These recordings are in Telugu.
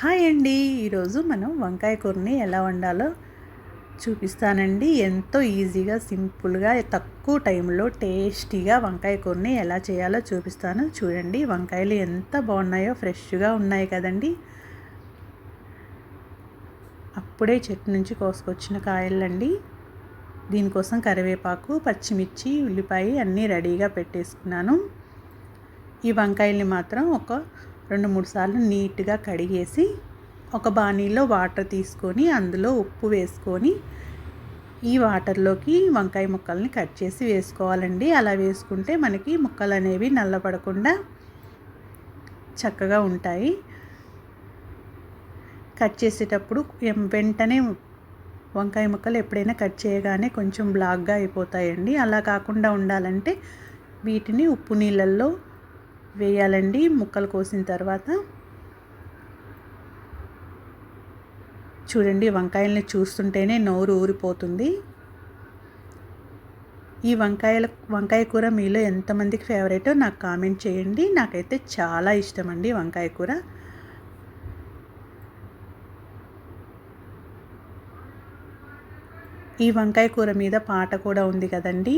హాయ్ అండి. ఈరోజు మనం వంకాయ కూరని ఎలా వండాలో చూపిస్తానండి. ఎంతో ఈజీగా సింపుల్గా తక్కువ టైంలో టేస్టీగా వంకాయ కూరని ఎలా చేయాలో చూపిస్తాను. చూడండి వంకాయలు ఎంత బాగున్నాయో ఫ్రెష్గా ఉన్నాయి కదండి. అప్పుడే చెట్టు నుంచి కోసుకొచ్చిన కాయలండి. దీనికోసం కరివేపాకు పచ్చిమిర్చి ఉల్లిపాయ అన్నీ రెడీగా పెట్టేసుకున్నాను. ఈ వంకాయల్ని మాత్రం ఒక రెండు మూడు సార్లు నీట్గా కడిగేసి ఒక బాణీలో వాటర్ తీసుకొని అందులో ఉప్పు వేసుకొని ఈ వాటర్లోకి వంకాయ ముక్కల్ని కట్ చేసి వేసుకోవాలండి. అలా వేసుకుంటే మనకి ముక్కలు అనేవి నల్లపడకుండా చక్కగా ఉంటాయి. కట్ చేసేటప్పుడు వెంటనే వంకాయ ముక్కలు ఎప్పుడైనా కట్ చేయగానే కొంచెం బ్లాక్గా అయిపోతాయండి. అలా కాకుండా ఉండాలంటే వీటిని ఉప్పు నీళ్ళల్లో వేయాలండి. ముక్కలు కోసిన తర్వాత చూడండి వంకాయల్ని చూస్తుంటేనే నోరు ఊరిపోతుంది. ఈ వంకాయల వంకాయ కూర మీలో ఎంతమందికి ఫేవరెటో నాకు కామెంట్ చేయండి. నాకైతే చాలా ఇష్టం అండి వంకాయ కూర. ఈ వంకాయ కూర మీద పాట కూడా ఉంది కదండి.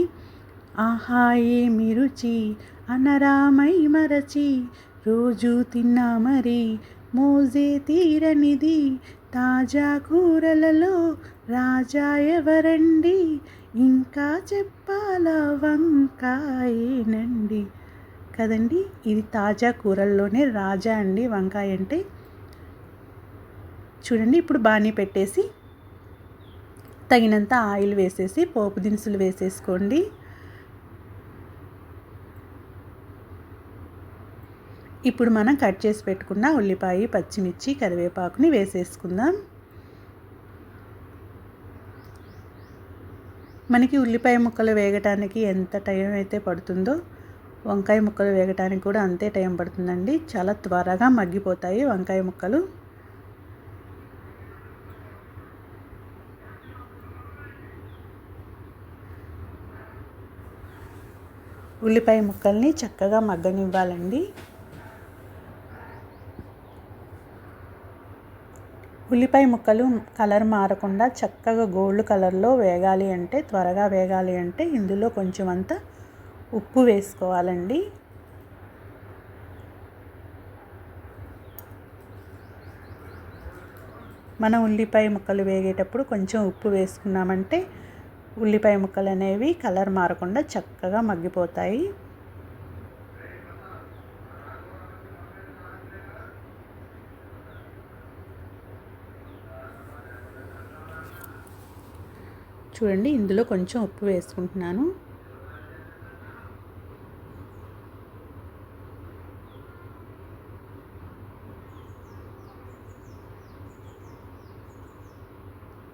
ఆహా ఏమి రుచి? అనరామై మరచి రోజు తిన్నా మరి మోజే తీరనిది. తాజా కూరలలో రాజా ఎవరండి? ఇంకా చెప్పాల వంకాయేనండి? కదండి ఇది తాజా కూరల్లోనే రాజా అండి వంకాయ అంటే. చూడండి ఇప్పుడు బాణీ పెట్టేసి తగినంత ఆయిల్ వేసేసి పోపు దినుసులు వేసేసుకోండి. ఇప్పుడు మనం కట్ చేసి పెట్టుకున్న ఉల్లిపాయ పచ్చిమిర్చి కరివేపాకుని వేసేసుకుందాం. మనకి ఉల్లిపాయ ముక్కలు వేగటానికి ఎంత టైం అయితే పడుతుందో వంకాయ ముక్కలు వేగటానికి కూడా అంతే టైం పడుతుందండి. చాలా త్వరగా మగ్గిపోతాయి వంకాయ ముక్కలు. ఉల్లిపాయ ముక్కల్ని చక్కగా మగ్గనివ్వాలండి. ఉల్లిపాయ ముక్కలు కలర్ మారకుండా చక్కగా గోల్డ్ కలర్లో వేగాలి అంటే త్వరగా వేగాలి అంటే ఇందులో కొంచెం అంత ఉప్పు వేసుకోవాలండి. మన ఉల్లిపాయ ముక్కలు వేగేటప్పుడు కొంచెం ఉప్పు వేసుకున్నామంటే ఉల్లిపాయ ముక్కలు అనేవి కలర్ మారకుండా చక్కగా మగ్గిపోతాయి. చూడండి ఇందులో కొంచెం ఉప్పు వేసుకుంటున్నాను.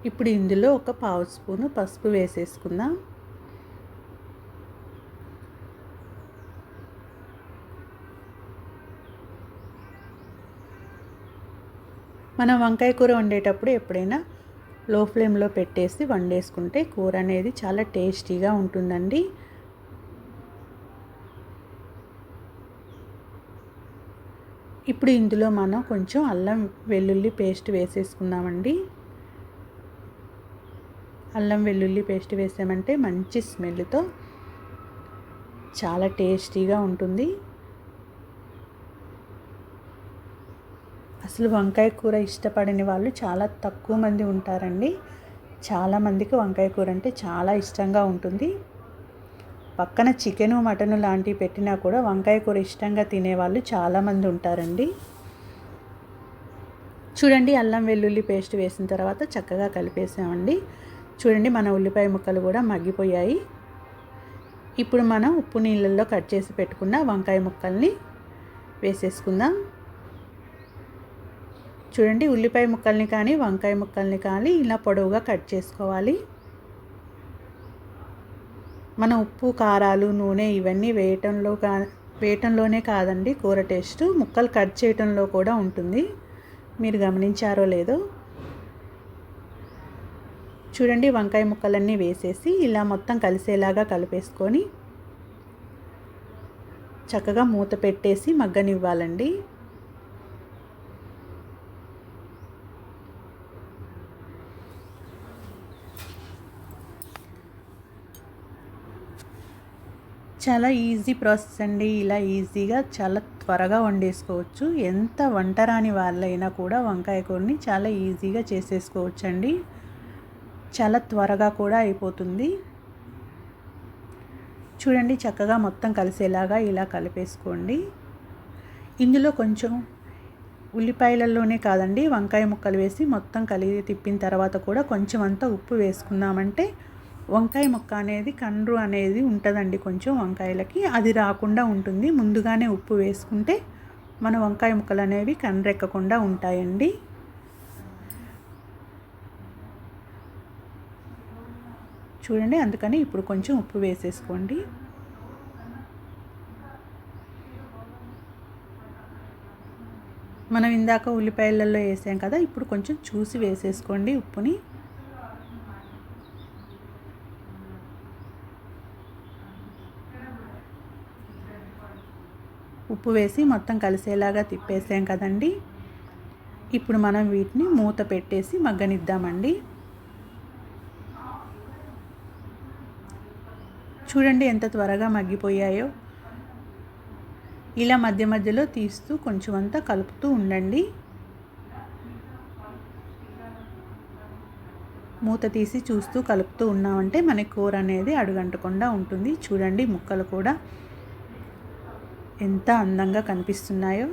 ఇప్పుడు ఇందులో ఒక పావు స్పూను పసుపు వేసేసుకుందాం. మనం వంకాయ కూర వండేటప్పుడు ఎప్పుడైనా లో ఫ్లేమ్లో పెట్టేసి వండేసుకుంటే కూర అనేది చాలా టేస్టీగా ఉంటుందండి. ఇప్పుడు ఇందులో మనం కొంచెం అల్లం వెల్లుల్లి పేస్ట్ వేసేసుకుందామండి. అల్లం వెల్లుల్లి పేస్ట్ వేసామంటే మంచి స్మెల్తో చాలా టేస్టీగా ఉంటుంది. అసలు వంకాయ కూర ఇష్టపడని వాళ్ళు చాలా తక్కువ మంది ఉంటారండి. చాలామందికి వంకాయ కూర అంటే చాలా ఇష్టంగా ఉంటుంది. పక్కన చికెను మటను లాంటివి పెట్టినా కూడా వంకాయ కూర ఇష్టంగా తినేవాళ్ళు చాలామంది ఉంటారండి. చూడండి అల్లం వెల్లుల్లి పేస్ట్ వేసిన తర్వాత చక్కగా కలిపేసామండి. చూడండి మన ఉల్లిపాయ ముక్కలు కూడా మగ్గిపోయాయి. ఇప్పుడు మనం ఉప్పు నీళ్ళల్లో కట్ చేసి పెట్టుకున్న వంకాయ ముక్కల్ని వేసేసుకుందాం. చూడండి ఉల్లిపాయ ముక్కల్ని కానీ వంకాయ ముక్కల్ని కానీ ఇలా పొడవుగా కట్ చేసుకోవాలి. మన ఉప్పు కారాలు నూనె ఇవన్నీ వేయటంలో కా వేయటంలోనే కాదండి కూర టేస్ట్. ముక్కలు కట్ చేయటంలో కూడా ఉంటుంది. మీరు గమనించారో లేదో. చూడండి వంకాయ ముక్కలన్నీ వేసేసి ఇలా మొత్తం కలిసేలాగా కలిపేసుకొని చక్కగా మూత పెట్టేసి మగ్గనివ్వాలండి. చాలా ఈజీ ప్రాసెస్ అండి. ఇలా ఈజీగా చాలా త్వరగా వండేసుకోవచ్చు. ఎంత వంట రాని వాళ్ళైనా కూడా వంకాయ కూరని చాలా ఈజీగా చేసేసుకోవచ్చు అండి చాలా త్వరగా కూడా అయిపోతుంది. చూడండి చక్కగా మొత్తం కలిసేలాగా ఇలా కలిపేసుకోండి. ఇందులో కొంచెం ఉల్లిపాయలలోనే కాదండి వంకాయ ముక్కలు వేసి మొత్తం కలిగి తిప్పిన తర్వాత కూడా కొంచెం అంతా ఉప్పు వేసుకున్నామంటే వంకాయ ముక్క అనేది కండ్రు అనేది ఉంటుందండి కొంచెం వంకాయలకి. అది రాకుండా ఉంటుంది. ముందుగానే ఉప్పు వేసుకుంటే మన వంకాయ ముక్కలు అనేవి కండ్రెక్కకుండా ఉంటాయండి. చూడండి అందుకని ఇప్పుడు కొంచెం ఉప్పు వేసేసుకోండి. మనం ఇందాక ఉల్లిపాయలలో వేసాం కదా ఇప్పుడు కొంచెం చూసి వేసేసుకోండి ఉప్పుని. ఉప్పు వేసి మొత్తం కలిసేలాగా తిప్పేసాం కదండి. ఇప్పుడు మనం వీటిని మూత పెట్టేసి మగ్గనిద్దామండి. చూడండి ఎంత త్వరగా మగ్గిపోయాయో. ఇలా మధ్య మధ్యలో తీస్తూ కొంచెం అంతా కలుపుతూ ఉండండి. మూత తీసి చూస్తూ కలుపుతూ ఉన్నామంటే మన కూర అనేది అడుగంటకుండా ఉంటుంది. చూడండి ముక్కలు కూడా. ఎంత అందంగా కనిపిస్తున్నాయో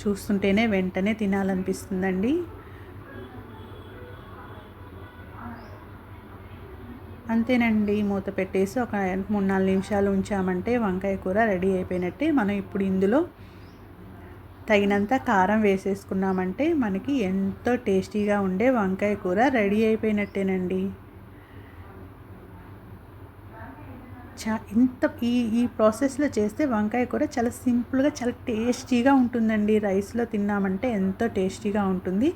చూస్తుంటేనే వెంటనే తినాలనిపిస్తుందండి. అంతేనండి మూత పెట్టేసి ఒక మూడు నాలుగు నిమిషాలు ఉంచామంటే వంకాయ కూర రెడీ అయిపోయినట్టే. మనం ఇప్పుడు ఇందులో తగినంత కారం వేసేసుకున్నామంటే మనకి ఎంతో టేస్టీగా ఉండే వంకాయ కూర రెడీ అయిపోయినట్టేనండి. చా ఇంత ఈ ఈ ప్రాసెస్లో చేస్తే వంకాయ కూర చాలా సింపుల్గా చాలా టేస్టీగా ఉంటుందండి. రైస్లో తిన్నామంటే ఎంతో టేస్టీగా ఉంటుంది.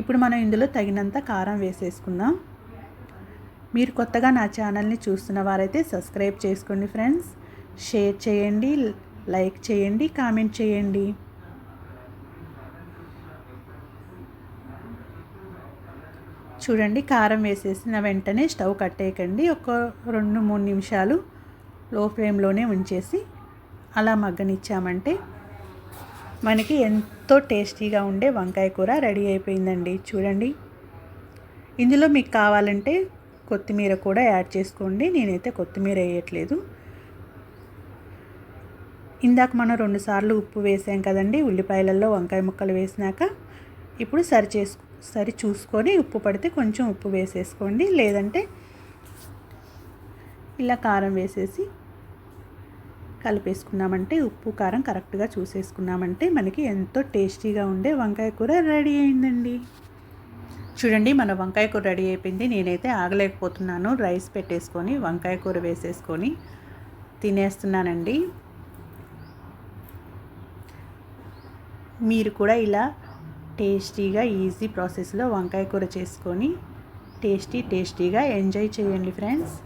ఇప్పుడు మనం ఇందులో తగినంత కారం వేసేసుకుందాం. మీరు కొత్తగా నా ఛానల్ని చూస్తున్న వారైతే సబ్స్క్రైబ్ చేసుకోండి ఫ్రెండ్స్. షేర్ చేయండి లైక్ చేయండి కామెంట్ చేయండి. చూడండి కారం వేసేసిన వెంటనే స్టవ్ కట్టేయకండి. ఒక రెండు మూడు నిమిషాలు లో ఫ్లేమ్లోనే ఉంచేసి అలా మగ్గనిచ్చామంటే మనకి ఎంతో టేస్టీగా ఉండే వంకాయ కూర రెడీ అయిపోయిందండి. చూడండి. ఇందులో మీకు కావాలంటే కొత్తిమీర కూడా యాడ్ చేసుకోండి. నేనైతే కొత్తిమీర వేయట్లేదు. ఇందాక మనం రెండుసార్లు ఉప్పు వేసాం కదండి. ఉల్లిపాయలలో వంకాయ ముక్కలు వేసినాక ఇప్పుడు సరి చేసుకు సరి చూసుకొని ఉప్పు పడితే కొంచెం ఉప్పు వేసేసుకోండి. లేదంటే ఇలా కారం వేసేసి కలిపేసుకున్నామంటే ఉప్పు కారం కరెక్ట్గా చూసేసుకున్నామంటే మనకి ఎంతో టేస్టీగా ఉండే వంకాయ కూర రెడీ అయిందండి. చూడండి మన వంకాయ కూర రెడీ అయిపోయింది. నేనైతే ఆగలేకపోతున్నాను. రైస్ పెట్టేసుకొని వంకాయ కూర వేసేసుకొని తినేస్తున్నానండి. మీరు కూడా ఇలా టేస్టీగా ఈజీ ప్రాసెస్లో వంకాయ కూర చేసుకొని టేస్టీ టేస్టీగా ఎంజాయ్ చేయండి ఫ్రెండ్స్.